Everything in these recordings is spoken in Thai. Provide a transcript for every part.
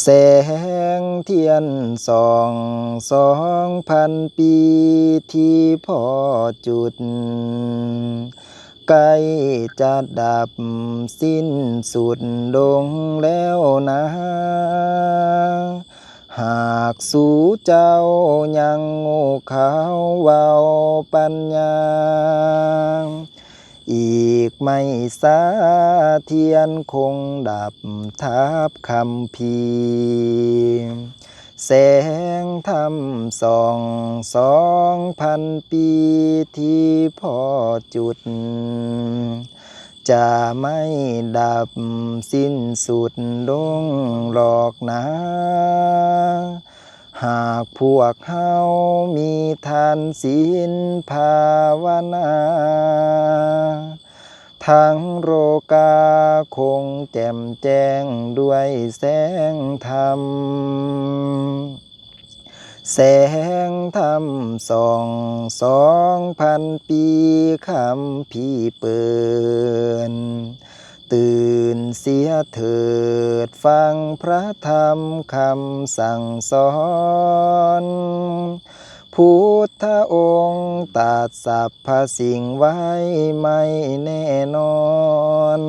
แสงเทียนสองสองพันปีที่พ่อจุด ใกล้จะดับสิ้นสุดลงแล้วนะ หากสู่เจ้ายังโง่เขาเว้าปัญญา ไม่สาเทียนคงดับทับคำพีร์แสงธรรมสองสองพันปีที่พ่อจุด จะไม่ดับสิ้นสุดลงหรอกนะหากพวกเฮามีทานศีลภาวนา ทั้งโรกาคงแจ่มแจ้งด้วยแสงธรรม แสงธรรมสองสองพันปีคำพี่เปินตื่นเสียเถิดฟังพระธรรมคำสั่งสอน พุทธองค์ ตัดสัพพสิ่งไว้ไม่แน่นอน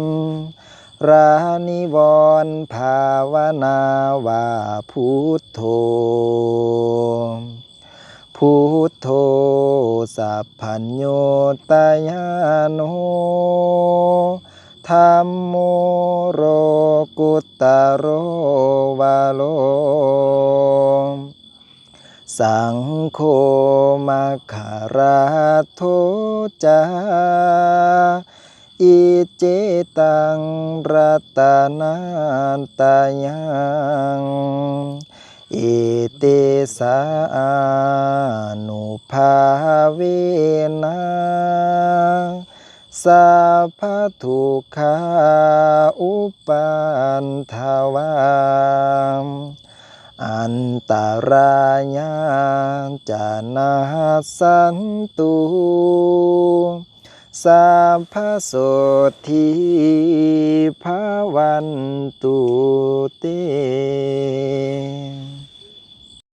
รานิวรภาวนาว่าพุทโธ พุทโธสัพพัญโยตายาโนธรรมโมโรกุตตโรวาโล สังโฆมัคาราโทจาอิเจตังรัตนาตายังอเตสานุภาเวนะสัพพทุขาอุปันทวาม อันตรายาจะนาสันตุสัพพโสทีภาวันตุเต